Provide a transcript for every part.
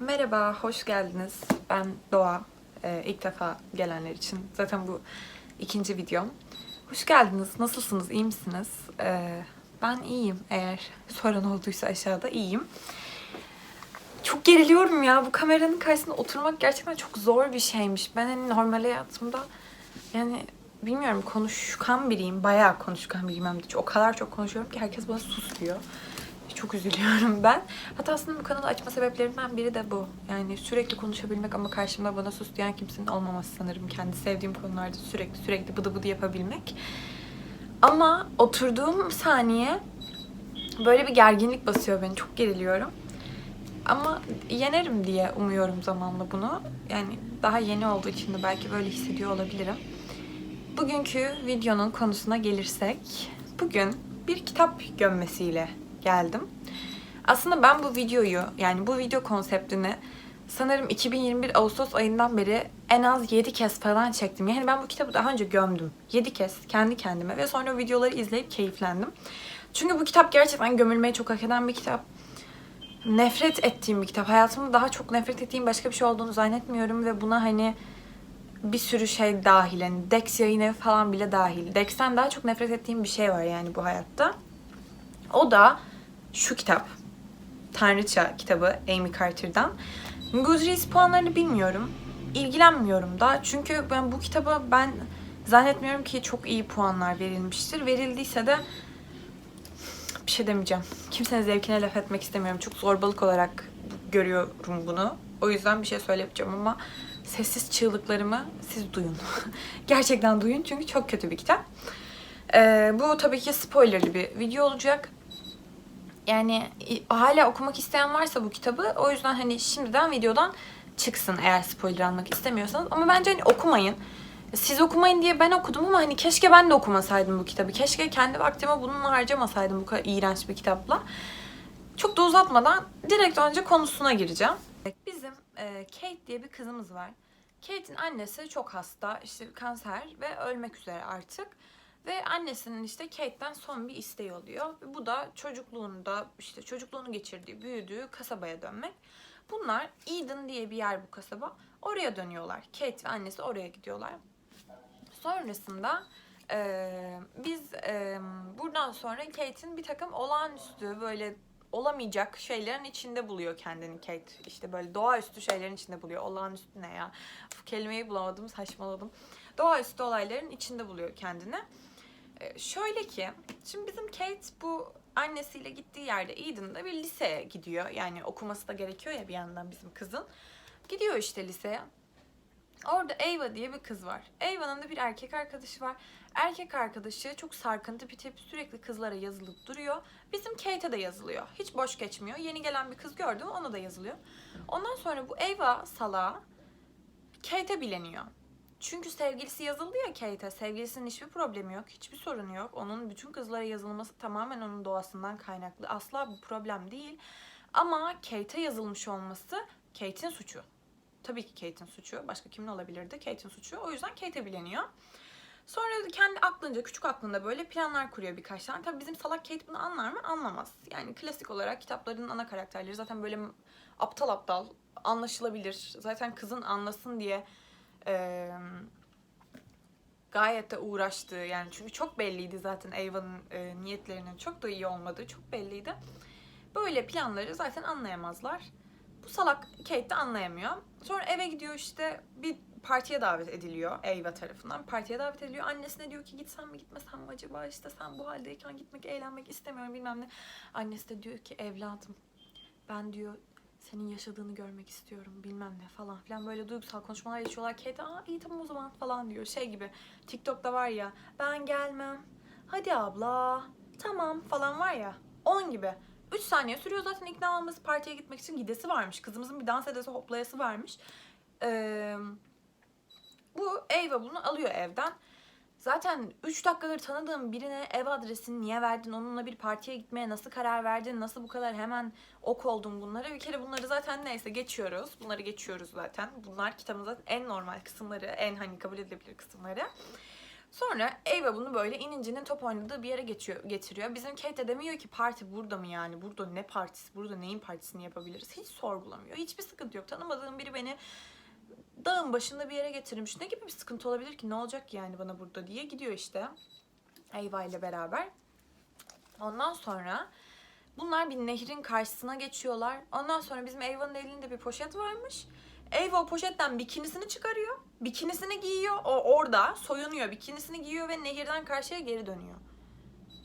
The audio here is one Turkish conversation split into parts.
Merhaba, hoş geldiniz. Ben Doğa. Ee, ilk defa gelenler için. Zaten bu ikinci videom. Hoş geldiniz. Nasılsınız? İyi misiniz? Ee, ben iyiyim. Eğer soran olduysa aşağıda iyiyim. Çok geriliyorum ya. Bu kameranın karşısında oturmak gerçekten çok zor bir şeymiş. Ben hani normal hayatımda yani bilmiyorum konuşkan biriyim. Bayağı konuşkan biriyim hem de. O kadar çok konuşuyorum ki herkes bana sus diyor. Çok üzülüyorum ben. Hatta aslında bu kanalı açma sebeplerimden biri de bu. Yani sürekli konuşabilmek ama karşımda bana sus diyen kimsenin olmaması sanırım. Kendi sevdiğim konularda sürekli sürekli bıdı bıdı yapabilmek. Ama oturduğum saniye böyle bir gerginlik basıyor beni. Çok geriliyorum. Ama yenerim diye umuyorum zamanla bunu. Yani daha yeni olduğu için de belki böyle hissediyor olabilirim. Bugünkü videonun konusuna gelirsek, bugün bir kitap gömmesiyle geldim. Aslında ben bu videoyu, yani bu video konseptini sanırım 2021 Ağustos ayından beri en az 7 kez falan çektim. Yani ben bu kitabı daha önce gömdüm. 7 kez kendi kendime ve sonra videoları izleyip keyiflendim. Çünkü bu kitap gerçekten gömülmeyi çok hak eden bir kitap. Nefret ettiğim bir kitap. Hayatımda daha çok nefret ettiğim başka bir şey olduğunu zannetmiyorum ve buna hani bir sürü şey dahil. Yani Dex yayın falan bile dahil. Dex'ten daha çok nefret ettiğim bir şey var yani bu hayatta. O da şu kitap. Tanrıça kitabı Amy Carter'dan. Goodreads puanlarını bilmiyorum. İlgilenmiyorum da. Çünkü ben bu kitaba ben zannetmiyorum ki çok iyi puanlar verilmiştir. Verildiyse de bir şey demeyeceğim. Kimsenin zevkine laf etmek istemiyorum. Çok zorbalık olarak görüyorum bunu. O yüzden bir şey söylemeyeceğim ama sessiz çığlıklarımı siz duyun. Gerçekten duyun çünkü çok kötü bir kitap. Ee, bu tabii ki spoilerlı bir video olacak. Yani i- hala okumak isteyen varsa bu kitabı o yüzden hani şimdiden videodan çıksın eğer spoiler almak istemiyorsanız. Ama bence hani okumayın. Siz okumayın diye ben okudum ama hani keşke ben de okumasaydım bu kitabı. Keşke kendi vaktimi bununla harcamasaydım bu kadar iğrenç bir kitapla. Çok da uzatmadan direkt önce konusuna gireceğim. Bizim e, Kate diye bir kızımız var. Kate'in annesi çok hasta, işte kanser ve ölmek üzere artık. Ve annesinin işte Kate'den son bir isteği oluyor. Bu da çocukluğunda işte çocukluğunu geçirdiği, büyüdüğü kasabaya dönmek. Bunlar Eden diye bir yer bu kasaba. Oraya dönüyorlar. Kate ve annesi oraya gidiyorlar. Sonrasında eee, biz eee, buradan sonra Kate'in bir takım olağanüstü böyle olamayacak şeylerin içinde buluyor kendini Kate. İşte böyle doğaüstü şeylerin içinde buluyor. Olağanüstü ne ya? Bu kelimeyi bulamadım, saçmaladım. Doğaüstü olayların içinde buluyor kendini. Ee, şöyle ki, şimdi bizim Kate bu annesiyle gittiği yerde Eden'da bir liseye gidiyor. Yani okuması da gerekiyor ya bir yandan bizim kızın. Gidiyor işte liseye. Orada Ava diye bir kız var. Ava'nın da bir erkek arkadaşı var. Erkek arkadaşı çok sarkıntı bir tip sürekli kızlara yazılıp duruyor. Bizim Kate'e de yazılıyor. Hiç boş geçmiyor. Yeni gelen bir kız gördü ona da yazılıyor. Ondan sonra bu Ava salağı Kate'e bileniyor. Çünkü sevgilisi yazıldı ya Kate'e. Sevgilisinin hiçbir problemi yok. Hiçbir sorunu yok. Onun bütün kızlara yazılması tamamen onun doğasından kaynaklı. Asla bu problem değil. Ama Kate'e yazılmış olması Kate'in suçu. Tabii ki Kate'in suçu. Başka kimin olabilirdi? Kate'in suçu. O yüzden Kate'e bileniyor. Sonra kendi aklınca, küçük aklında böyle planlar kuruyor birkaç tane. Tabii bizim salak Kate bunu anlar mı? Anlamaz. Yani klasik olarak kitapların ana karakterleri zaten böyle aptal aptal, anlaşılabilir. Zaten kızın anlasın diye eee, gayet de uğraştığı yani çünkü çok belliydi zaten Ava'nın e, niyetlerinin çok da iyi olmadığı çok belliydi. Böyle planları zaten anlayamazlar. Bu salak Kate de anlayamıyor. Sonra eve gidiyor işte bir partiye davet ediliyor Ava tarafından. Partiye davet ediliyor. Annesine diyor ki gitsem mi gitmesem mi acaba işte sen bu haldeyken gitmek eğlenmek istemiyorum bilmem ne. Annesi de diyor ki evladım ben diyor senin yaşadığını görmek istiyorum bilmem ne falan filan böyle duygusal konuşmalar yaşıyorlar. Kate aa iyi tamam o zaman falan diyor. Şey gibi TikTok'ta var ya ben gelmem. Hadi abla tamam falan var ya 10 gibi. 3 saniye sürüyor zaten ikna olması partiye gitmek için gidesi varmış. Kızımızın bir dans edesi hoplayası varmış. Ee, bu Ava bunu alıyor evden. Zaten 3 dakikadır tanıdığım birine ev adresini niye verdin? Onunla bir partiye gitmeye nasıl karar verdin? Nasıl bu kadar hemen ok oldun bunlara? Bir kere bunları zaten neyse geçiyoruz. Bunları geçiyoruz zaten. Bunlar kitabın zaten en normal kısımları, en hani kabul edilebilir kısımları. Sonra Ava bunu böyle inincinin top oynadığı bir yere geçiyor, getiriyor. Bizim Kate de demiyor ki parti burada mı yani? Burada ne partisi? Burada neyin partisini yapabiliriz? Hiç sorgulamıyor. Hiçbir sıkıntı yok. Tanımadığım biri beni dağın başında bir yere getirmiş. Ne gibi bir sıkıntı olabilir ki? Ne olacak yani bana burada diye gidiyor işte. Ava ile beraber. Ondan sonra bunlar bir nehrin karşısına geçiyorlar. Ondan sonra bizim Ava'nın elinde bir poşet varmış. Ava o poşetten bikinisini çıkarıyor. Bikinisini giyiyor. O orada soyunuyor. Bikinisini giyiyor ve nehirden karşıya geri dönüyor.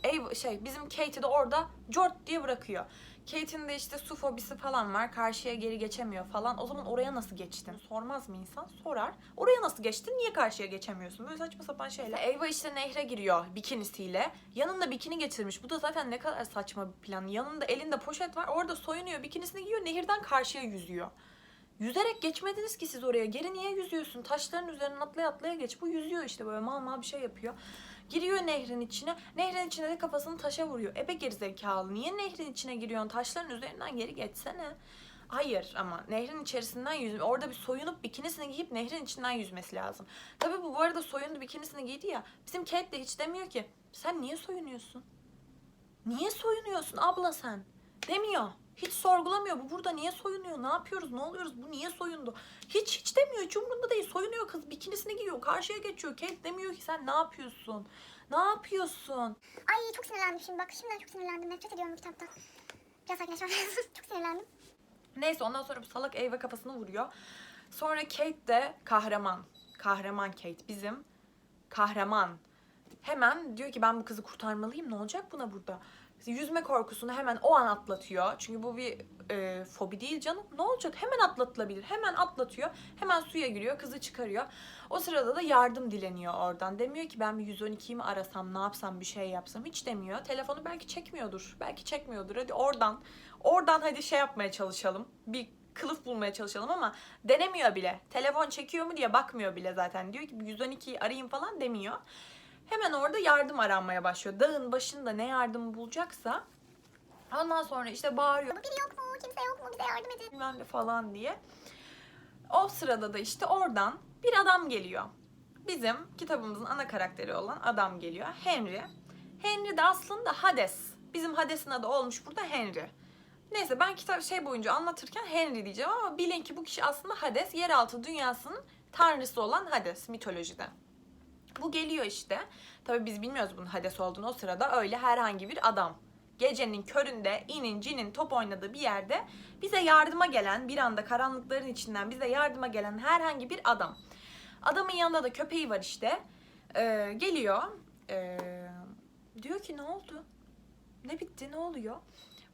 Ava, şey bizim Kate'i de orada cort diye bırakıyor. Kate'in de işte su fobisi falan var. Karşıya geri geçemiyor falan. O zaman oraya nasıl geçtin? Sormaz mı insan? Sorar. Oraya nasıl geçtin? Niye karşıya geçemiyorsun? Böyle saçma sapan şeyler. Ava işte nehre giriyor bikinisiyle. Yanında bikini getirmiş. Bu da zaten ne kadar saçma bir plan. Yanında elinde poşet var. Orada soyunuyor. Bikinisini giyiyor. Nehirden karşıya yüzüyor. Yüzerek geçmediniz ki siz oraya. Geri niye yüzüyorsun? Taşların üzerinden atlaya atlaya geç. Bu yüzüyor işte böyle mal mal bir şey yapıyor. Giriyor nehrin içine. Nehrin içine de kafasını taşa vuruyor. Ebe gerizekalı. Niye nehrin içine giriyorsun? Taşların üzerinden geri geçsene. Hayır ama nehrin içerisinden yüzme. Orada bir soyunup bikinisini giyip nehrin içinden yüzmesi lazım. Tabii bu bu arada soyundu bikinisini giydi ya. Bizim Kate de hiç demiyor ki sen niye soyunuyorsun? Niye soyunuyorsun abla sen? Demiyor. Hiç sorgulamıyor. Bu burada niye soyunuyor? Ne yapıyoruz? Ne oluyoruz? Bu niye soyundu? Hiç hiç demiyor. Hiç umurunda değil. Soyunuyor kız. Bikinisini giyiyor. Karşıya geçiyor. Kate demiyor ki sen ne yapıyorsun? Ne yapıyorsun? Ay çok sinirlendim şimdi bak şimdiden çok sinirlendim nefret ediyorum bu kitaptan. Biraz sakinleşmem lazım. çok sinirlendim. Neyse ondan sonra bu salak Eva kafasını vuruyor. Sonra Kate de kahraman. Kahraman Kate bizim. Kahraman. Hemen diyor ki ben bu kızı kurtarmalıyım. Ne olacak buna burada? Yüzme korkusunu hemen o an atlatıyor. Çünkü bu bir e, fobi değil canım. Ne olacak? Hemen atlatılabilir. Hemen atlatıyor. Hemen suya giriyor. Kızı çıkarıyor. O sırada da yardım dileniyor oradan. Demiyor ki ben bir 112'yi mi arasam, ne yapsam, bir şey yapsam. Hiç demiyor. Telefonu belki çekmiyordur. Belki çekmiyordur. Hadi oradan. Oradan hadi şey yapmaya çalışalım. Bir kılıf bulmaya çalışalım ama denemiyor bile. Telefon çekiyor mu diye bakmıyor bile zaten. Diyor ki bir 112'yi arayayım falan demiyor. Hemen orada yardım aranmaya başlıyor. Dağın başında ne yardım bulacaksa ondan sonra işte bağırıyor biri yok mu? Kimse yok mu? Bize yardım edin. bilmem ne falan diye. O sırada da işte oradan bir adam geliyor. Bizim kitabımızın ana karakteri olan adam geliyor. Henry. Henry de aslında Hades. Bizim Hades'in adı olmuş burada Henry. Neyse ben kitap şey boyunca anlatırken Henry diyeceğim ama bilin ki bu kişi aslında Hades, yeraltı dünyasının tanrısı olan Hades mitolojide. Bu geliyor işte. Tabii biz bilmiyoruz bunun Hades olduğunu o sırada öyle herhangi bir adam. Gecenin köründe inin cinin top oynadığı bir yerde bize yardıma gelen bir anda karanlıkların içinden bize yardıma gelen herhangi bir adam. Adamın yanında da köpeği var işte. Ee, geliyor. Ee, diyor ki ne oldu? Ne bitti ne oluyor?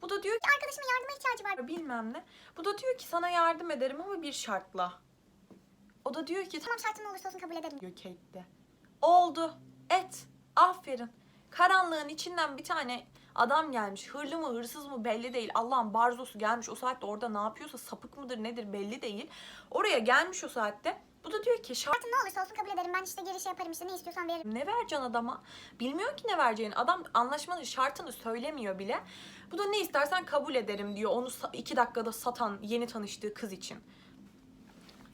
Bu da diyor ki Arkadaşımın yardıma ihtiyacı var. bilmem ne. Bu da diyor ki sana yardım ederim ama bir şartla. O da diyor ki Tamam şartın olursa olsun kabul ederim. diyor Kate de. Oldu. Et. Aferin. Karanlığın içinden bir tane adam gelmiş. Hırlı mı hırsız mı belli değil. Allah'ın barzosu gelmiş o saatte orada ne yapıyorsa sapık mıdır nedir belli değil. Oraya gelmiş o saatte. Bu da diyor ki şart Şartın ne olursa olsun kabul ederim. Ben işte geri şey yaparım işte ne istiyorsan veririm. ne vereceksin adama? Bilmiyor ki ne vereceğini. Adam anlaşmanın şartını söylemiyor bile. Bu da ne istersen kabul ederim diyor. Onu iki dakikada satan yeni tanıştığı kız için.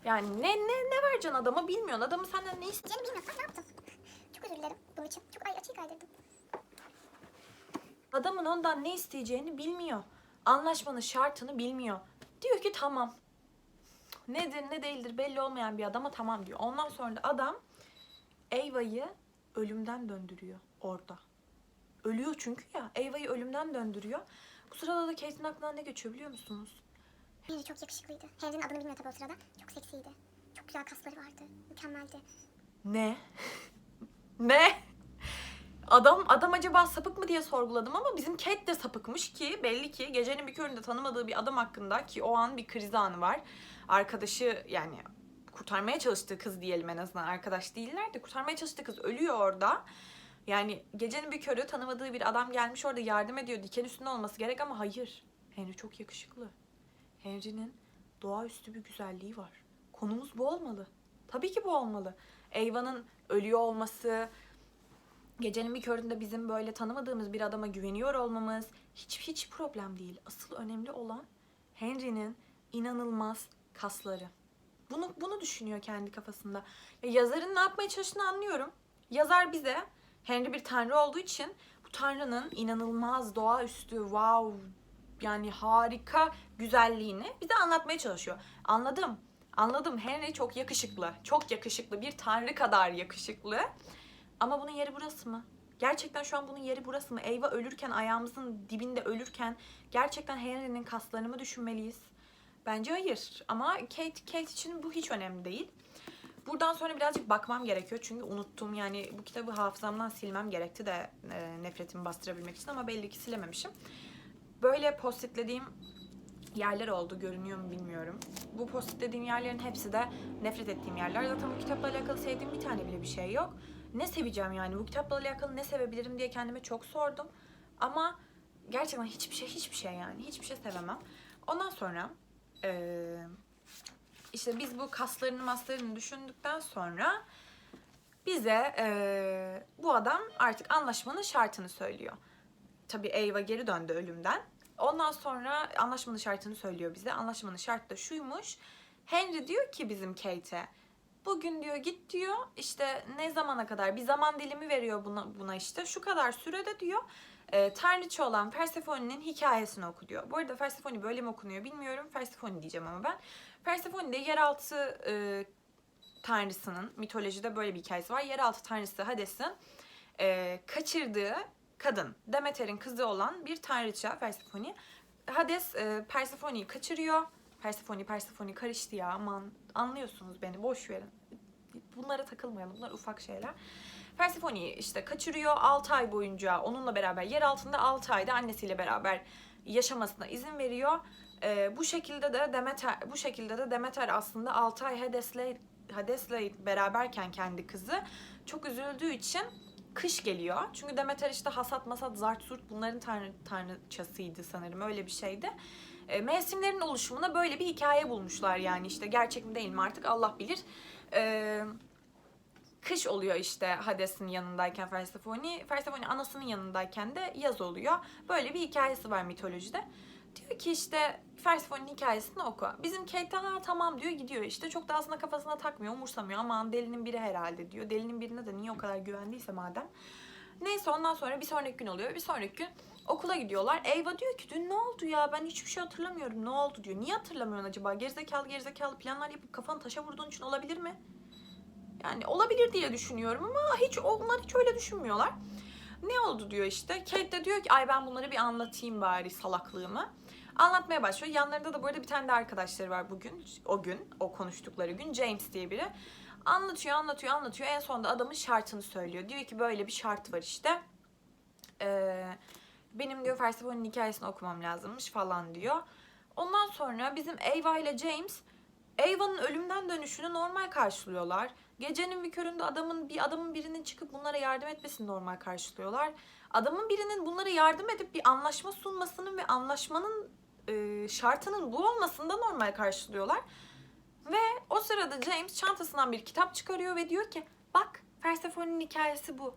Yani ne ne ne vereceksin adama bilmiyorsun. Adamı senden ne istiyor? Diyeceğini bilmiyorsan ne yaptın? Çok özür dilerim bunun için. Çok ay açıyı kaydırdım. Adamın ondan ne isteyeceğini bilmiyor. Anlaşmanın şartını bilmiyor. Diyor ki tamam. Nedir ne değildir belli olmayan bir adama tamam diyor. Ondan sonra da adam Eyva'yı ölümden döndürüyor orada. Ölüyor çünkü ya. Eyva'yı ölümden döndürüyor. Bu sırada da Kate'in aklından ne geçiyor biliyor musunuz? Henry çok yakışıklıydı. Henry'nin adını bilmiyor tabii o sırada. Çok seksiydi. Çok güzel kasları vardı. Mükemmeldi. Ne? ne? Adam adam acaba sapık mı diye sorguladım ama bizim Kate de sapıkmış ki belli ki gecenin bir köründe tanımadığı bir adam hakkında ki o an bir kriz anı var. Arkadaşı yani kurtarmaya çalıştığı kız diyelim en azından arkadaş değiller de kurtarmaya çalıştığı kız ölüyor orada. Yani gecenin bir körü tanımadığı bir adam gelmiş orada yardım ediyor. Diken üstünde olması gerek ama hayır. Henry çok yakışıklı. Henry'nin doğaüstü bir güzelliği var. Konumuz bu olmalı. Tabii ki bu olmalı. Eyva'nın ölüyor olması, gecenin bir köründe bizim böyle tanımadığımız bir adama güveniyor olmamız hiç hiç problem değil. Asıl önemli olan Henry'nin inanılmaz kasları. Bunu bunu düşünüyor kendi kafasında. Ya yazarın ne yapmaya çalıştığını anlıyorum. yazar bize Henry bir tanrı olduğu için bu tanrının inanılmaz doğaüstü, wow yani harika güzelliğini bize anlatmaya çalışıyor. Anladım. Anladım. Henry çok yakışıklı. Çok yakışıklı. Bir tanrı kadar yakışıklı. Ama bunun yeri burası mı? Gerçekten şu an bunun yeri burası mı? Eyvah ölürken, ayağımızın dibinde ölürken gerçekten Henry'nin kaslarını mı düşünmeliyiz? Bence hayır. Ama Kate, Kate için bu hiç önemli değil. Buradan sonra birazcık bakmam gerekiyor çünkü unuttum yani bu kitabı hafızamdan silmem gerekti de e, nefretimi bastırabilmek için ama belli ki silememişim. Böyle postitlediğim yerler oldu görünüyor mu bilmiyorum. Bu postitlediğim yerlerin hepsi de nefret ettiğim yerler. Zaten bu kitapla alakalı sevdiğim bir tane bile bir şey yok. Ne seveceğim yani bu kitapla alakalı ne sevebilirim diye kendime çok sordum. Ama gerçekten hiçbir şey hiçbir şey yani hiçbir şey sevemem. Ondan sonra eee işte biz bu kaslarını maslarını düşündükten sonra bize eee, bu adam artık anlaşmanın şartını söylüyor. Tabii Eva geri döndü ölümden. Ondan sonra anlaşmanın şartını söylüyor bize. Anlaşmanın şartı da şuymuş. Henry diyor ki bizim Kate'e bugün diyor git diyor işte ne zamana kadar bir zaman dilimi veriyor buna, buna işte şu kadar sürede diyor e, tanrıça olan Persephone'nin hikayesini oku diyor. Bu arada Persephone böyle mi okunuyor bilmiyorum. Persephone diyeceğim ama ben. Persephone de yeraltı e, tanrısının mitolojide böyle bir hikayesi var. Yeraltı tanrısı Hades'in e, kaçırdığı kadın Demeter'in kızı olan bir tanrıça Persephone. Hades e, Persephone'yi kaçırıyor. Persephone, Persephone karıştı ya aman anlıyorsunuz beni boş verin. Bunlara takılmayalım bunlar ufak şeyler. Persephone'yi işte kaçırıyor 6 ay boyunca onunla beraber yer altında 6 ayda annesiyle beraber yaşamasına izin veriyor. E, bu şekilde de Demeter bu şekilde de Demeter aslında 6 ay Hades'le Hades'le beraberken kendi kızı çok üzüldüğü için kış geliyor. Çünkü Demeter işte hasat masat zart zurt bunların tanrı, tanrıçasıydı sanırım öyle bir şeydi. E, mevsimlerin oluşumuna böyle bir hikaye bulmuşlar yani işte gerçek mi değil mi artık Allah bilir. E, kış oluyor işte Hades'in yanındayken Persephone. Persephone anasının yanındayken de yaz oluyor. Böyle bir hikayesi var mitolojide. Diyor ki işte Persephone'nin hikayesini oku. Bizim Kate ha tamam diyor gidiyor işte. Çok da aslında kafasına takmıyor, umursamıyor. Aman delinin biri herhalde diyor. Delinin birine de niye o kadar güvendiyse madem. Neyse ondan sonra bir sonraki gün oluyor. Bir sonraki gün okula gidiyorlar. Eyva diyor ki dün ne oldu ya ben hiçbir şey hatırlamıyorum ne oldu diyor. Niye hatırlamıyorsun acaba? Gerizekalı gerizekalı planlar yapıp kafanı taşa vurduğun için olabilir mi? Yani olabilir diye düşünüyorum ama hiç onlar hiç öyle düşünmüyorlar. Ne oldu diyor işte. Kate de diyor ki ay ben bunları bir anlatayım bari salaklığımı. Anlatmaya başlıyor. Yanlarında da bu arada bir tane de arkadaşları var bugün. O gün, o konuştukları gün. James diye biri. Anlatıyor, anlatıyor, anlatıyor. En sonunda adamın şartını söylüyor. Diyor ki böyle bir şart var işte. Ee, benim diyor Persephone'nin hikayesini okumam lazımmış falan diyor. Ondan sonra bizim Ava ile James Ava'nın ölümden dönüşünü normal karşılıyorlar. Gecenin bir köründe adamın bir adamın birinin çıkıp bunlara yardım etmesini normal karşılıyorlar. Adamın birinin bunlara yardım edip bir anlaşma sunmasının ve anlaşmanın e, şartının bu olmasını da normal karşılıyorlar. Ve o sırada James çantasından bir kitap çıkarıyor ve diyor ki bak Persephone'nin hikayesi bu.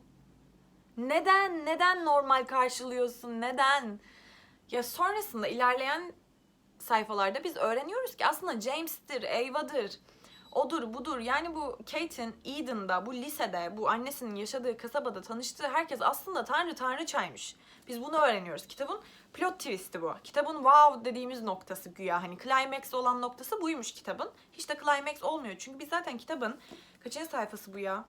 Neden? Neden normal karşılıyorsun? Neden? Ya sonrasında ilerleyen sayfalarda biz öğreniyoruz ki aslında James'tir, Ava'dır, odur budur. Yani bu Kate'in Eden'da, bu lisede, bu annesinin yaşadığı kasabada tanıştığı herkes aslında tanrı tanrıçaymış. Biz bunu öğreniyoruz. Kitabın plot twist'i bu. Kitabın wow dediğimiz noktası güya. Hani climax olan noktası buymuş kitabın. Hiç de climax olmuyor. Çünkü biz zaten kitabın kaçıncı sayfası bu ya?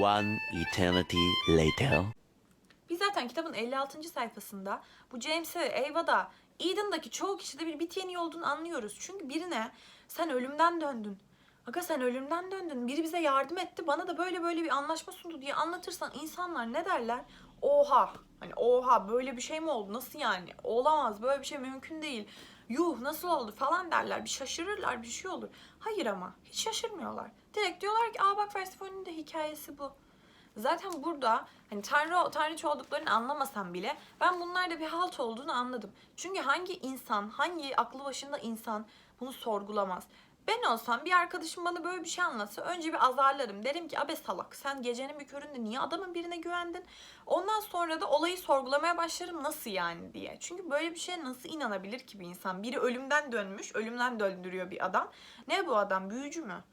One eternity later. Biz zaten kitabın 56. sayfasında bu James'e, Ava'da, Eden'daki çoğu kişide bir bit yeniği olduğunu anlıyoruz. Çünkü birine sen ölümden döndün. Aga sen ölümden döndün. Biri bize yardım etti. Bana da böyle böyle bir anlaşma sundu diye anlatırsan insanlar ne derler? Oha. Hani oha böyle bir şey mi oldu? Nasıl yani? Olamaz. Böyle bir şey mümkün değil. Yuh nasıl oldu falan derler. Bir şaşırırlar bir şey olur. Hayır ama hiç şaşırmıyorlar. Direkt diyorlar ki aa bak Persephone'nin de hikayesi bu. Zaten burada hani tanrı tanrıça olduklarını anlamasam bile ben bunlarda bir halt olduğunu anladım. Çünkü hangi insan, hangi aklı başında insan bunu sorgulamaz? Ben olsam bir arkadaşım bana böyle bir şey anlatsa önce bir azarlarım. Derim ki abe salak sen gecenin bir köründe niye adamın birine güvendin? Ondan sonra da olayı sorgulamaya başlarım nasıl yani diye. Çünkü böyle bir şeye nasıl inanabilir ki bir insan? Biri ölümden dönmüş, ölümden döndürüyor bir adam. Ne bu adam büyücü mü?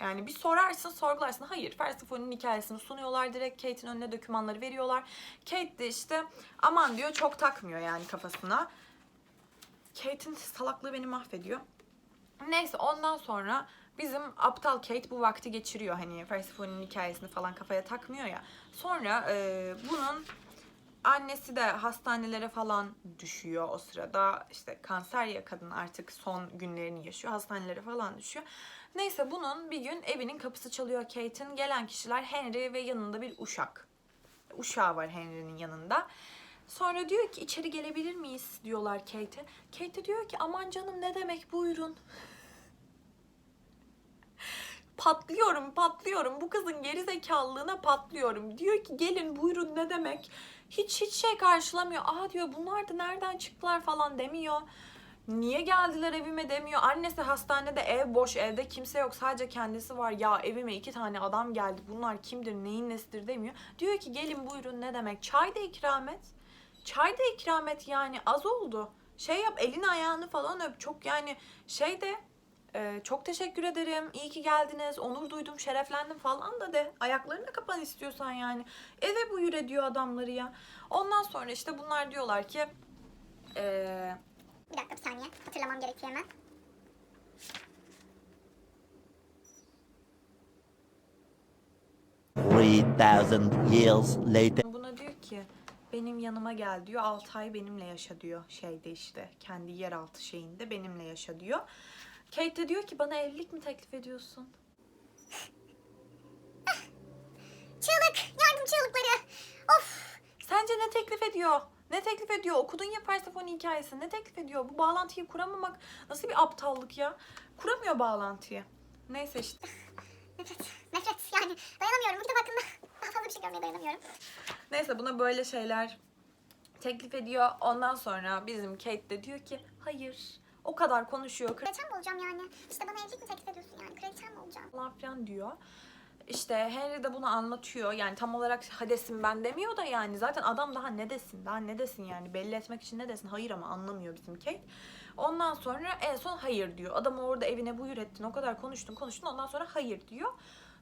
Yani bir sorarsın, sorgularsın. Hayır, Persephone'nin hikayesini sunuyorlar direkt. Kate'in önüne dokümanları veriyorlar. Kate de işte aman diyor çok takmıyor yani kafasına. Kate'in salaklığı beni mahvediyor. Neyse ondan sonra bizim aptal Kate bu vakti geçiriyor. Hani Persephone'nin hikayesini falan kafaya takmıyor ya. Sonra e, bunun annesi de hastanelere falan düşüyor o sırada. İşte kanser ya kadın artık son günlerini yaşıyor. Hastanelere falan düşüyor. Neyse bunun bir gün evinin kapısı çalıyor Kate'in. Gelen kişiler Henry ve yanında bir uşak. Uşağı var Henry'nin yanında. Sonra diyor ki içeri gelebilir miyiz diyorlar Kate'e. Kate diyor ki aman canım ne demek buyurun. patlıyorum patlıyorum bu kızın geri zekalılığına patlıyorum. Diyor ki gelin buyurun ne demek. Hiç hiç şey karşılamıyor. Aa diyor bunlar da nereden çıktılar falan demiyor. Niye geldiler evime demiyor. Annesi hastanede ev boş evde kimse yok sadece kendisi var. Ya evime iki tane adam geldi bunlar kimdir neyin nesidir demiyor. Diyor ki gelin buyurun ne demek. Çay da ikram et. Çay da ikram et yani az oldu. Şey yap elini ayağını falan öp. Çok yani şey de e, çok teşekkür ederim. İyi ki geldiniz. Onur duydum, şereflendim falan da de. Ayaklarına kapan istiyorsan yani. Eve buyur ediyor adamları ya. Ondan sonra işte bunlar diyorlar ki e, Bir dakika bir saniye. Hatırlamam gerekiyor hemen. Years later. buna diyor ki benim yanıma gel diyor. 6 ay benimle yaşa diyor şeyde işte. Kendi yeraltı şeyinde benimle yaşa diyor. Kate de diyor ki bana evlilik mi teklif ediyorsun? Çığlık. Yardım çığlıkları. Of. Sence ne teklif ediyor? Ne teklif ediyor? Okudun ya Persephone hikayesi. Ne teklif ediyor? Bu bağlantıyı kuramamak nasıl bir aptallık ya? Kuramıyor bağlantıyı. Neyse işte. Nefret. Nefret. Yani dayanamıyorum. Bu kitap hakkında daha fazla bir şey görmeye dayanamıyorum. Neyse buna böyle şeyler teklif ediyor. Ondan sonra bizim Kate de diyor ki hayır. O kadar konuşuyor. Kraliçem mi olacağım yani? İşte bana evlilik mi teklif ediyorsun yani? Kraliçem mi olacağım? falan filan diyor. İşte Henry de bunu anlatıyor. Yani tam olarak hadesim ben demiyor da yani zaten adam daha ne desin? Daha ne desin yani? Belli etmek için ne desin? Hayır ama anlamıyor bizim Kate. Ondan sonra en son hayır diyor. Adamı orada evine buyur ettin. O kadar konuştun konuştun. Ondan sonra hayır diyor.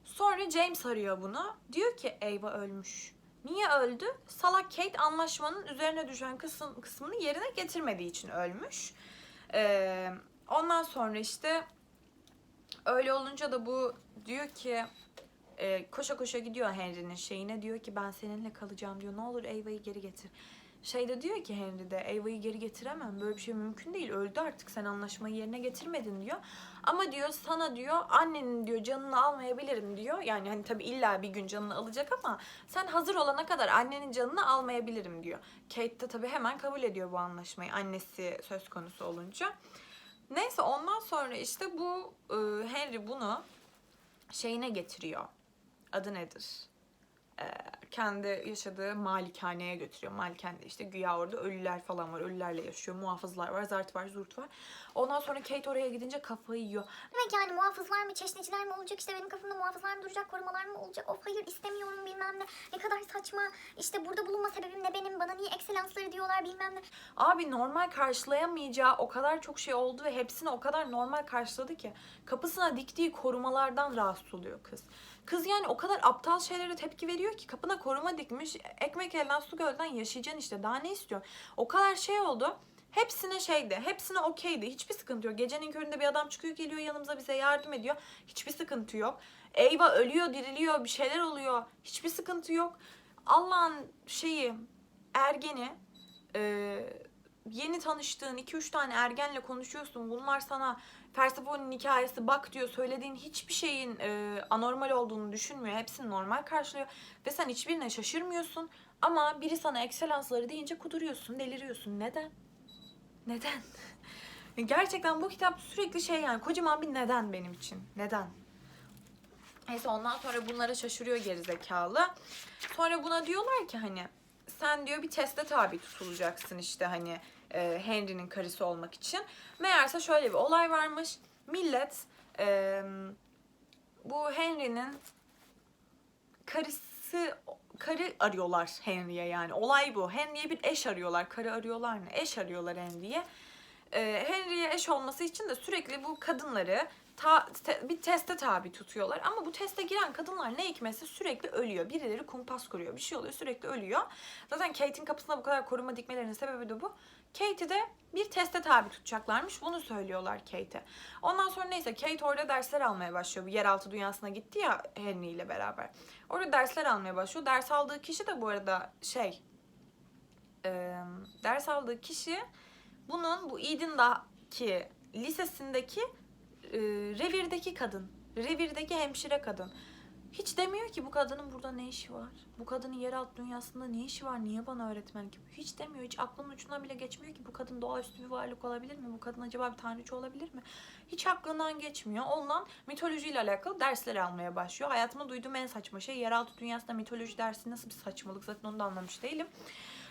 Sonra James arıyor bunu. Diyor ki Ava ölmüş. Niye öldü? Salak Kate anlaşmanın üzerine düşen kısım, kısmını yerine getirmediği için ölmüş. Ee, ondan sonra işte Öyle olunca da bu diyor ki e, koşa koşa gidiyor Henry'nin şeyine diyor ki ben seninle kalacağım diyor. Ne olur Ava'yı geri getir. Şey de diyor ki Henry de Ava'yı geri getiremem. Böyle bir şey mümkün değil. Öldü artık sen anlaşmayı yerine getirmedin diyor. Ama diyor sana diyor annenin diyor canını almayabilirim diyor. Yani hani tabii illa bir gün canını alacak ama sen hazır olana kadar annenin canını almayabilirim diyor. Kate de tabii hemen kabul ediyor bu anlaşmayı annesi söz konusu olunca. Neyse ondan sonra işte bu e, Henry bunu şeyine getiriyor. Adı nedir? E, kendi yaşadığı malikaneye götürüyor. Malikanede işte güya orada ölüler falan var. Ölülerle yaşıyor. Muhafızlar var. Zart var, zurt var. Ondan sonra Kate oraya gidince kafayı yiyor. Demek yani muhafızlar mı, çeşniciler mi olacak? İşte benim kafamda muhafızlar mı duracak, korumalar mı olacak? Of hayır istemiyorum bilmem ne. Ne kadar saçma. İşte burada bulunma sebebim ne benim? Bana niye ekselansları diyorlar bilmem ne. Abi normal karşılayamayacağı o kadar çok şey oldu ve hepsini o kadar normal karşıladı ki kapısına diktiği korumalardan rahatsız oluyor kız. Kız yani o kadar aptal şeylere tepki veriyor ki kapına koruma dikmiş. Ekmek elden su gölden yaşayacaksın işte daha ne istiyorsun? O kadar şey oldu. Hepsine şeydi, hepsine okeydi. Hiçbir sıkıntı yok. Gecenin köründe bir adam çıkıyor geliyor yanımıza bize yardım ediyor. Hiçbir sıkıntı yok. Eyvah ölüyor, diriliyor, bir şeyler oluyor. Hiçbir sıkıntı yok. Allah'ın şeyi, ergeni, e, yeni tanıştığın 2-3 tane ergenle konuşuyorsun. Bunlar sana Persephone'nin hikayesi bak diyor. Söylediğin hiçbir şeyin e, anormal olduğunu düşünmüyor. Hepsini normal karşılıyor. Ve sen hiçbirine şaşırmıyorsun. Ama biri sana ekselansları deyince kuduruyorsun, deliriyorsun. Neden? Neden? Gerçekten bu kitap sürekli şey yani kocaman bir neden benim için. Neden? Neyse ondan sonra bunlara şaşırıyor gerizekalı. Sonra buna diyorlar ki hani sen diyor bir teste tabi tutulacaksın işte hani e, Henry'nin karısı olmak için. Meğerse şöyle bir olay varmış. Millet e, bu Henry'nin karısı karı arıyorlar Henry'e yani. Olay bu. Henry'e bir eş arıyorlar. Karı arıyorlar ne? Eş arıyorlar Henry'e. e, Henry'e eş olması için de sürekli bu kadınları ta- te- bir teste tabi tutuyorlar. Ama bu teste giren kadınlar ne hikmetse sürekli ölüyor. Birileri kumpas kuruyor. Bir şey oluyor sürekli ölüyor. Zaten Kate'in kapısına bu kadar koruma dikmelerinin sebebi de bu. Kate'i de bir teste tabi tutacaklarmış. Bunu söylüyorlar Kate'e. Ondan sonra neyse Kate orada dersler almaya başlıyor. Bu yeraltı dünyasına gitti ya Henry ile beraber. Orada dersler almaya başlıyor. Ders aldığı kişi de bu arada şey e, ders aldığı kişi bunun bu Eden'daki lisesindeki e, revirdeki kadın. Revirdeki hemşire kadın. Hiç demiyor ki bu kadının burada ne işi var? Bu kadının yeraltı dünyasında ne işi var? Niye bana öğretmenlik yapıyor? Hiç demiyor. Hiç aklının ucundan bile geçmiyor ki bu kadın doğaüstü bir varlık olabilir mi? Bu kadın acaba bir tanrıçı olabilir mi? Hiç aklından geçmiyor. Ondan mitolojiyle alakalı dersler almaya başlıyor. Hayatımda duyduğum en saçma şey yeraltı dünyasında mitoloji dersi nasıl bir saçmalık zaten onu da anlamış değilim.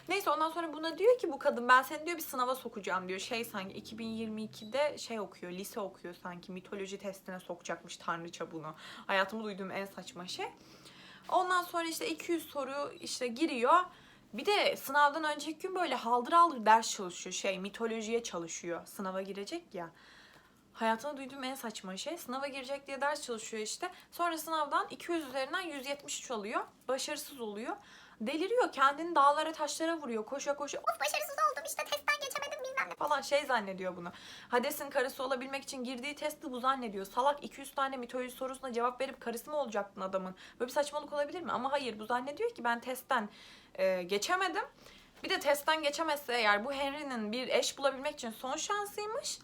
Neyse ondan sonra buna diyor ki bu kadın ben seni diyor bir sınava sokacağım diyor. Şey sanki 2022'de şey okuyor, lise okuyor sanki mitoloji testine sokacakmış tanrıça bunu. Hayatımda duyduğum en saçma şey. Ondan sonra işte 200 soru işte giriyor. Bir de sınavdan önceki gün böyle haldır haldır ders çalışıyor. Şey mitolojiye çalışıyor. Sınava girecek ya. Hayatımda duyduğum en saçma şey. Sınava girecek diye ders çalışıyor işte. Sonra sınavdan 200 üzerinden 173 alıyor. Başarısız oluyor. Deliriyor. Kendini dağlara taşlara vuruyor. Koşa koşa Of başarısız oldum işte testten geçemedim bilmem ne. falan şey zannediyor bunu. Hades'in karısı olabilmek için girdiği testi bu zannediyor. Salak 200 tane mitoloji sorusuna cevap verip karısı mı olacaktın adamın? Böyle bir saçmalık olabilir mi? Ama hayır bu zannediyor ki ben testten e, geçemedim. Bir de testten geçemezse eğer bu Henry'nin bir eş bulabilmek için son şansıymış.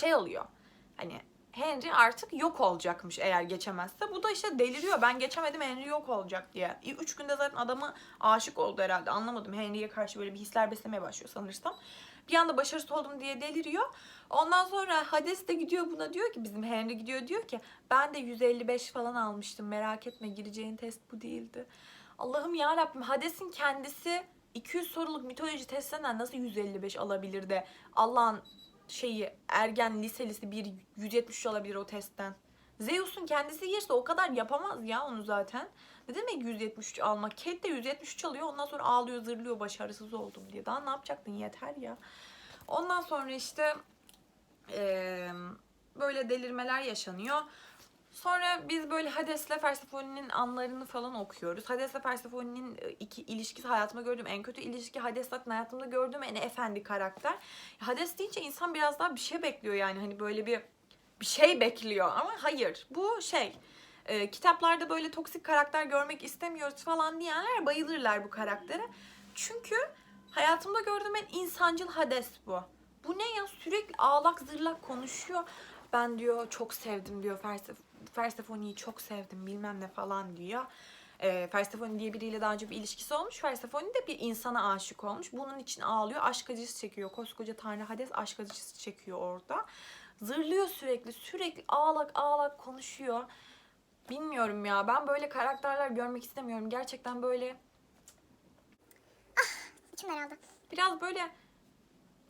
Şey oluyor. Hani Henry artık yok olacakmış eğer geçemezse. Bu da işte deliriyor. Ben geçemedim Henry yok olacak diye. Üç günde zaten adama aşık oldu herhalde. Anlamadım. Henry'e karşı böyle bir hisler beslemeye başlıyor sanırsam. Bir anda başarısız oldum diye deliriyor. Ondan sonra Hades de gidiyor buna diyor ki bizim Henry gidiyor diyor ki ben de 155 falan almıştım merak etme gireceğin test bu değildi. Allah'ım ya Rabbim Hades'in kendisi 200 soruluk mitoloji testinden nasıl 155 alabilir de Allah'ın şeyi ergen liselisi bir 173 alabilir o testten. Zeus'un kendisi girse o kadar yapamaz ya onu zaten. Ne demek 173 almak? Kate de 173 alıyor ondan sonra ağlıyor zırlıyor başarısız oldum diye. Daha ne yapacaktın yeter ya. Ondan sonra işte eee, böyle delirmeler yaşanıyor. Sonra biz böyle Hades'le Persephone'nin anlarını falan okuyoruz. Hades'le Persephone'nin e, iki ilişkisi hayatımda gördüğüm en kötü ilişki. Hades zaten hayatımda gördüğüm en efendi karakter. Hades deyince insan biraz daha bir şey bekliyor yani hani böyle bir bir şey bekliyor ama hayır. Bu şey e, kitaplarda böyle toksik karakter görmek istemiyoruz falan diyenler bayılırlar bu karaktere. Çünkü hayatımda gördüğüm en insancıl Hades bu. Bu ne ya sürekli ağlak zırlak konuşuyor. Ben diyor çok sevdim diyor Persef Persephone'yi çok sevdim bilmem ne falan diyor. E, Persephone diye biriyle daha önce bir ilişkisi olmuş. Persephone de bir insana aşık olmuş. Bunun için ağlıyor. Aşk acısı çekiyor. Koskoca Tanrı Hades aşk acısı çekiyor orada. Zırlıyor sürekli. Sürekli ağlak ağlak konuşuyor. Bilmiyorum ya. Ben böyle karakterler görmek istemiyorum. Gerçekten böyle İçim daraldı. biraz böyle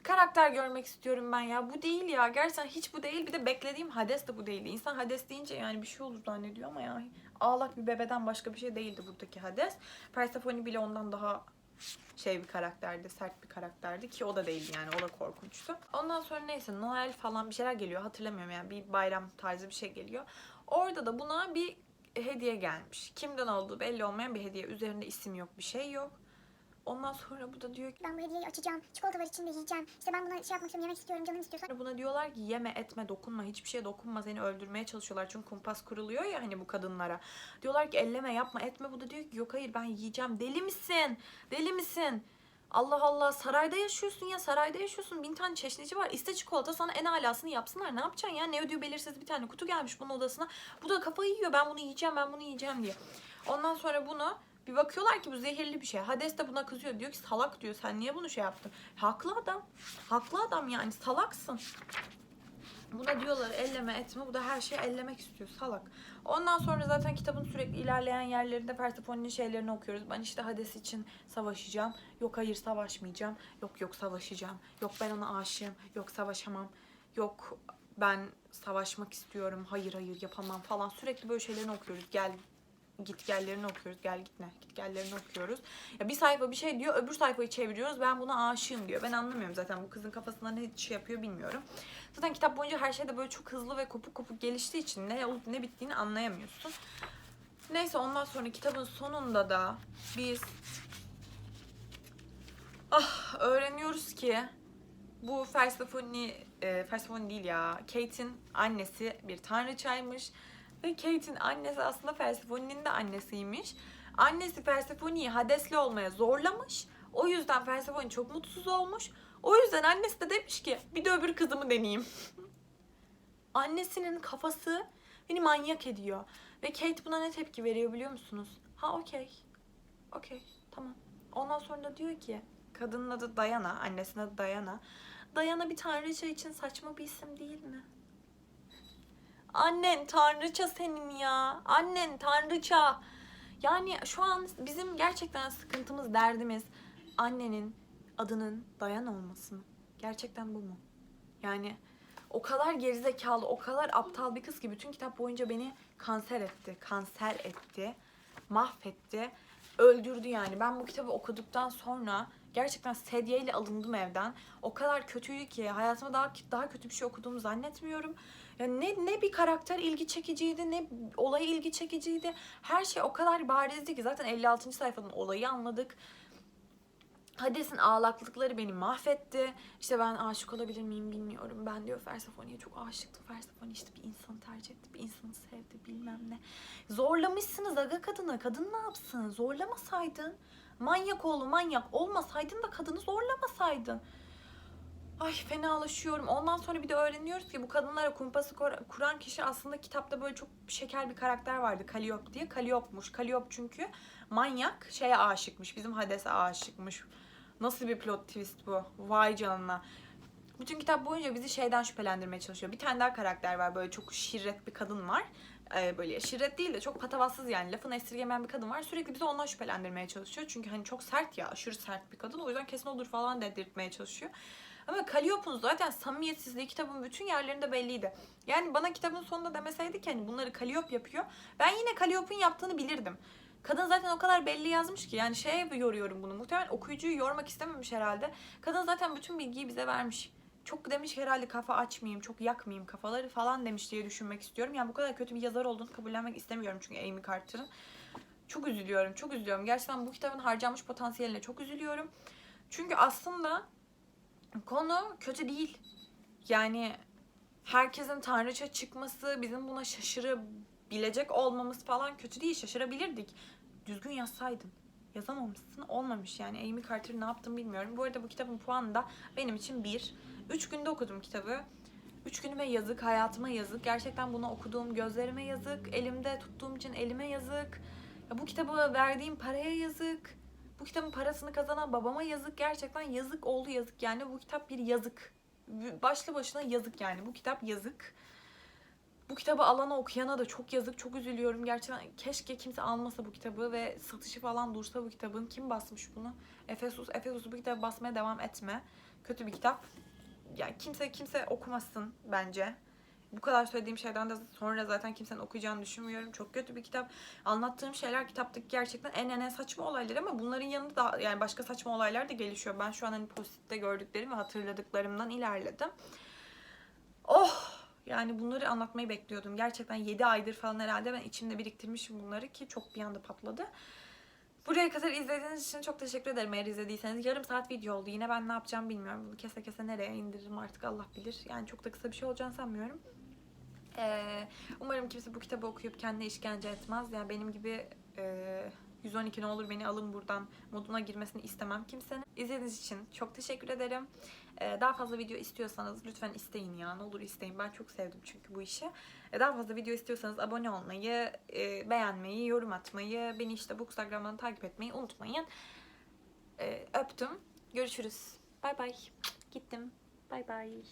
karakter görmek istiyorum ben ya. Bu değil ya. Gerçekten hiç bu değil. Bir de beklediğim Hades de bu değildi. İnsan Hades deyince yani bir şey olur zannediyor ama ya ağlak bir bebeden başka bir şey değildi buradaki Hades. Persephone bile ondan daha şey bir karakterdi, sert bir karakterdi ki o da değildi yani o da korkunçtu. Ondan sonra neyse Noel falan bir şeyler geliyor hatırlamıyorum yani bir bayram tarzı bir şey geliyor. Orada da buna bir hediye gelmiş. Kimden olduğu belli olmayan bir hediye. Üzerinde isim yok, bir şey yok. Ondan sonra bu da diyor ki Ben bu hediyeyi açacağım. Çikolata var içinde yiyeceğim. İşte ben buna şey yapmak istiyorum, yemek istiyorum, canım istiyorsan. Sonra buna diyorlar ki yeme etme dokunma hiçbir şeye dokunma seni öldürmeye çalışıyorlar çünkü kumpas kuruluyor ya hani bu kadınlara. Diyorlar ki elleme yapma etme bu da diyor ki yok hayır ben yiyeceğim deli misin deli misin? Allah Allah sarayda yaşıyorsun ya sarayda yaşıyorsun bin tane çeşnici var iste çikolata sana en alasını yapsınlar ne yapacaksın ya ne ödüyor belirsiz bir tane kutu gelmiş bunun odasına bu da kafayı yiyor ben bunu yiyeceğim ben bunu yiyeceğim diye. Ondan sonra bunu bir bakıyorlar ki bu zehirli bir şey. Hades de buna kızıyor. Diyor ki salak diyor. Sen niye bunu şey yaptın? Haklı adam. Haklı adam yani. Salaksın. Buna diyorlar elleme etme. Bu da her şeyi ellemek istiyor. Salak. Ondan sonra zaten kitabın sürekli ilerleyen yerlerinde Persephone'nin şeylerini okuyoruz. Ben işte Hades için savaşacağım. Yok hayır savaşmayacağım. Yok yok savaşacağım. Yok ben ona aşığım. Yok savaşamam. Yok ben savaşmak istiyorum. Hayır hayır yapamam falan. Sürekli böyle şeylerini okuyoruz. Gel gitgellerini okuyoruz. Gel gitme gitgellerini okuyoruz. Ya bir sayfa bir şey diyor öbür sayfayı çeviriyoruz. Ben buna aşığım diyor. Ben anlamıyorum zaten bu kızın kafasında ne şey yapıyor bilmiyorum. Zaten kitap boyunca her şey de böyle çok hızlı ve kopuk kopuk geliştiği için ne olup ne bittiğini anlayamıyorsun. Neyse ondan sonra kitabın sonunda da biz ah öğreniyoruz ki bu Persephone, e, Persephone değil ya, Kate'in annesi bir tanrıçaymış. Ve Kate'in annesi aslında Persephone'nin de annesiymiş. Annesi Persephone'yi Hades'li olmaya zorlamış. O yüzden Persephone çok mutsuz olmuş. O yüzden annesi de demiş ki bir de öbür kızımı deneyeyim. Annesinin kafası beni manyak ediyor. Ve Kate buna ne tepki veriyor biliyor musunuz? Ha okey. Okey tamam. Ondan sonra da diyor ki kadının adı Dayana, annesinin adı Dayana. Dayana bir tanrıça için saçma bir isim değil mi? Annen tanrıça senin ya. Annen tanrıça. Yani şu an bizim gerçekten sıkıntımız, derdimiz annenin adının Dayan olması mı? Gerçekten bu mu? Yani o kadar gerizekalı, o kadar aptal bir kız ki bütün kitap boyunca beni kanser etti, kanser etti, mahvetti, öldürdü yani. Ben bu kitabı okuduktan sonra gerçekten sedyeyle alındım evden. O kadar kötüydü ki hayatımda daha daha kötü bir şey okuduğumu zannetmiyorum. Yani ne ne bir karakter ilgi çekiciydi, ne olay ilgi çekiciydi. Her şey o kadar barizdi ki zaten 56. sayfanın olayı anladık. Hades'in ağlaklıkları beni mahvetti. İşte ben aşık olabilir miyim bilmiyorum. Ben diyor Persephone'ye çok aşıktım. Persefone işte bir insanı tercih etti. Bir insanı sevdi bilmem ne. Zorlamışsınız aga kadını. Kadın ne yapsın? Zorlamasaydın. Manyak oğlu manyak olmasaydın da kadını zorlamasaydın. Ay fenalaşıyorum. Ondan sonra bir de öğreniyoruz ki bu kadınlara kumpası kur- kuran kişi aslında kitapta böyle çok şeker bir karakter vardı. Kaliop diye. Kaliop'muş. Kaliop çünkü manyak şeye aşıkmış. Bizim Hades'e aşıkmış. Nasıl bir plot twist bu? Vay canına. Bütün kitap boyunca bizi şeyden şüphelendirmeye çalışıyor. Bir tane daha karakter var. Böyle çok şirret bir kadın var. Ee, böyle şirret değil de çok patavatsız yani. Lafını esirgemeyen bir kadın var. Sürekli bizi ondan şüphelendirmeye çalışıyor. Çünkü hani çok sert ya. Aşırı sert bir kadın. O yüzden kesin olur falan dedirtmeye çalışıyor. Ama Calliope'un zaten samimiyetsizliği kitabın bütün yerlerinde belliydi. Yani bana kitabın sonunda demeseydi ki hani bunları Calliope yapıyor. Ben yine Calliope'un yaptığını bilirdim. Kadın zaten o kadar belli yazmış ki yani şeye yoruyorum bunu. Muhtemelen okuyucuyu yormak istememiş herhalde. Kadın zaten bütün bilgiyi bize vermiş. Çok demiş herhalde kafa açmayayım, çok yakmayayım kafaları falan demiş diye düşünmek istiyorum. Yani bu kadar kötü bir yazar olduğunu kabullenmek istemiyorum çünkü Amy Carter'ın. Çok üzülüyorum, çok üzülüyorum. Gerçekten bu kitabın harcanmış potansiyeline çok üzülüyorum. Çünkü aslında konu kötü değil. Yani herkesin tanrıça çıkması, bizim buna şaşırabilecek olmamız falan kötü değil. Şaşırabilirdik. Düzgün yazsaydın. Yazamamışsın. Olmamış yani. Amy Carter ne yaptım bilmiyorum. Bu arada bu kitabın puanı da benim için bir. Üç günde okudum kitabı. Üç günüme yazık, hayatıma yazık. Gerçekten bunu okuduğum gözlerime yazık. Elimde tuttuğum için elime yazık. Ya bu kitabı verdiğim paraya yazık. Bu kitabın parasını kazanan babama yazık. Gerçekten yazık oldu yazık. Yani bu kitap bir yazık. Başlı başına yazık yani. Bu kitap yazık. Bu kitabı alana okuyana da çok yazık. Çok üzülüyorum. Gerçekten keşke kimse almasa bu kitabı ve satışı falan dursa bu kitabın. Kim basmış bunu? Efesus. Efesus bu kitabı basmaya devam etme. Kötü bir kitap. Yani kimse kimse okumasın bence. Bu kadar söylediğim şeyden de sonra zaten kimsenin okuyacağını düşünmüyorum. Çok kötü bir kitap. Anlattığım şeyler kitaptaki gerçekten en en en saçma olaylar ama bunların yanında da yani başka saçma olaylar da gelişiyor. Ben şu an hani pozitifte gördüklerim ve hatırladıklarımdan ilerledim. Oh! Yani bunları anlatmayı bekliyordum. Gerçekten 7 aydır falan herhalde ben içimde biriktirmişim bunları ki çok bir anda patladı. Buraya kadar izlediğiniz için çok teşekkür ederim eğer izlediyseniz. Yarım saat video oldu. Yine ben ne yapacağım bilmiyorum. Bunu kese kese nereye indiririm artık Allah bilir. Yani çok da kısa bir şey olacağını sanmıyorum. Ee, umarım kimse bu kitabı okuyup kendine işkence etmez. Yani benim gibi e, 112 ne olur beni alın buradan moduna girmesini istemem kimsenin. İzlediğiniz için çok teşekkür ederim. Ee, daha fazla video istiyorsanız lütfen isteyin ya. Ne olur isteyin. Ben çok sevdim çünkü bu işi. Ee, daha fazla video istiyorsanız abone olmayı, e, beğenmeyi, yorum atmayı, beni işte bu Instagram'dan takip etmeyi unutmayın. Ee, öptüm. Görüşürüz. Bay bay. Gittim. Bay bay.